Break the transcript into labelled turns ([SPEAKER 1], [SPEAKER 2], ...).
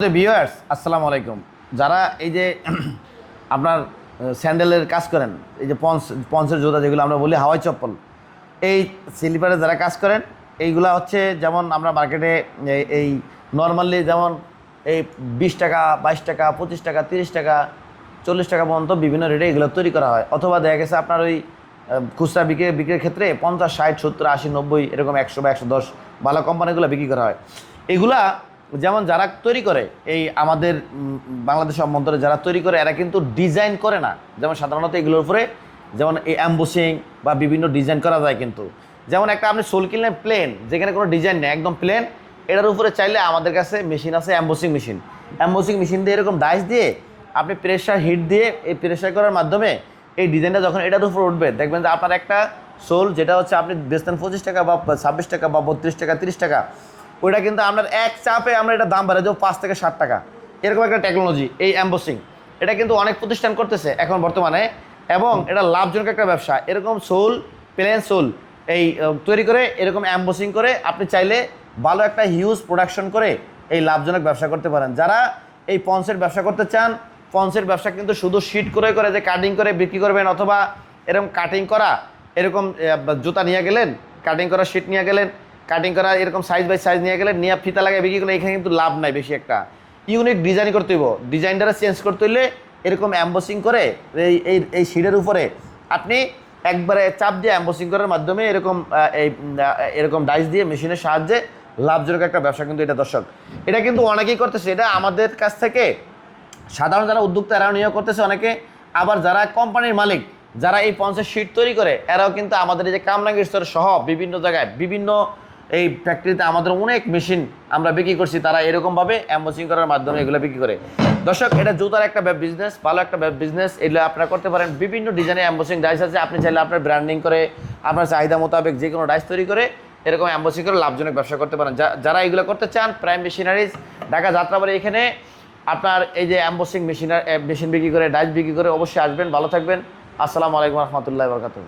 [SPEAKER 1] Viewers আসসালামু আলাইকুম। যারা এই যে আপনার স্যান্ডেলের কাজ করেন, এই যে পঞ্চ পঞ্চের জুতা যেগুলো আমরা বলি হাওয়াই চপ্পল, এই স্লিপারে যারা কাজ করেন, এইগুলা হচ্ছে যেমন আমরা মার্কেটে এই- নর্মালি যেমন এই বিশ টাকা, বাইশ টাকা, পঁচিশ টাকা, তিরিশ টাকা, চল্লিশ টাকা পর্যন্ত বিভিন্ন রেটে এগুলো তৈরি করা হয়। অথবা দেখা গেছে আপনার ওই খুচরা বিক্রি, বিক্রির ক্ষেত্রে পঞ্চাশ, ষাট, সত্তর, আশি, নব্বই, এরকম একশো বা একশো দশ ভালো কোম্পানিগুলো বিক্রি করা হয়। এগুলা যেমন যারা তৈরি করে, এই আমাদের বাংলাদেশ অভ্যন্তরে যারা তৈরি করে, এরা কিন্তু ডিজাইন করে না। যেমন সাধারণত এগুলোর উপরে যেমন এই অ্যাম্বোসিং বা বিভিন্ন ডিজাইন করা যায় কিন্তু। যেমন একটা আপনি সোল কিনলেন প্লেন যেখানে কোনো ডিজাইন নেই, একদম প্লেন এটার উপরে চাইলে আমাদের কাছে মেশিন আছে অ্যাম্বোসিং মেশিন অ্যাম্বোসিং মেশিন দিয়ে এরকম ডাইস দিয়ে আপনি প্রেশার হিট দিয়ে এই প্রেশার করার মাধ্যমে এই ডিজাইনটা যখন এটার উপর উঠবে, দেখবেন যে আপনার একটা সোল, যেটা হচ্ছে আপনি বেচতেন পঁচিশ টাকা বা ছাব্বিশ টাকা বা বত্রিশ টাকা, তিরিশ টাকা ওইটা কিন্তু আপনার এক চাপে আমরা এটা দাম বাড়াই দেবো পাঁচ থেকে ষাট টাকা। এরকম একটা টেকনোলজি এই অ্যাম্বোসিং এটা কিন্তু অনেক প্রতিষ্ঠান করতেছে এখন বর্তমানে এবং এটা লাভজনক একটা ব্যবসা। এরকম সোল প্লেন সোল এই তৈরি করে এরকম অ্যাম্বোসিং করে আপনি চাইলে ভালো একটা হিউজ প্রোডাকশন করে এই লাভজনক ব্যবসা করতে পারেন। যারা এই পন্সের ব্যবসা করতে চান পন্সের ব্যবসা কিন্তু শুধু শিট করে করে যে কাটিং করে বিক্রি করবেন অথবা এরকম কাটিং করা, এরকম জুতা নিয়ে গেলেন কাটিং করা শিট নিয়ে গেলেন কাটিং করা, এরকম সাইজ বাই সাইজ নিয়ে গেলে, নিয়ে ফিতা লাগিয়ে বিক্রি করলে এখানে কিন্তু লাভ নাই বেশি একটা। ইউনিক ডিজাইন করতে হইব। ডিজাইনটা চেঞ্জ করতে হইলে এরকম অ্যাম্বসিং করে, এই এই এই শিটের উপরে আপনি একবারে চাপ দিয়ে অ্যাম্বোসিং করার মাধ্যমে এরকম এই এরকম ডাইস দিয়ে মেশিনের সাহায্যে লাভজনক একটা ব্যবসা কিন্তু এটা দর্শক। এটা কিন্তু অনেকেই করতেছে। এটা আমাদের কাছ থেকে সাধারণ যারা উদ্যোক্তা, এরাও নিয়োগ করতেছে অনেকে। আবার যারা কোম্পানির মালিক, যারা এই পঞ্চাশ শিট তৈরি করে, এরাও কিন্তু আমাদের এই যে কামরাঙ্গীর স্তর সহ বিভিন্ন জায়গায় বিভিন্ন এই ফ্যাক্টরিতে আমাদের অনেক মেশিন আমরা বিক্রি করছি, তারা এরকমভাবে অ্যাম্বোসিং করার মাধ্যমে এগুলো বিক্রি করে। দর্শক, এটা জুতার একটা ব্যাপ বিজনেস ভালো একটা বিজনেস এগুলো আপনারা করতে পারেন। বিভিন্ন ডিজাইনের অ্যাম্বোসিং ডাইস আছে, আপনি চাইলে আপনার ব্র্যান্ডিং করে, আপনার চাহিদা মোতাবেক যে কোনো ডাইস তৈরি করে এরকম অ্যাম্বোসিং করে লাভজনক ব্যবসা করতে পারেন। যারা এগুলো করতে চান প্রাইম মেশিনারিজ ঢাকা যাত্রাবাড়ি এখানে আপনার এই যে অ্যাম্বোসিং মেশিনার মেশিন বিক্রি করে ডাইস বিক্রি করে অবশ্যই আসবেন। ভালো থাকবেন। আসসালামু আলাইকুম রহমতুল্লাহ বরকাতুহ।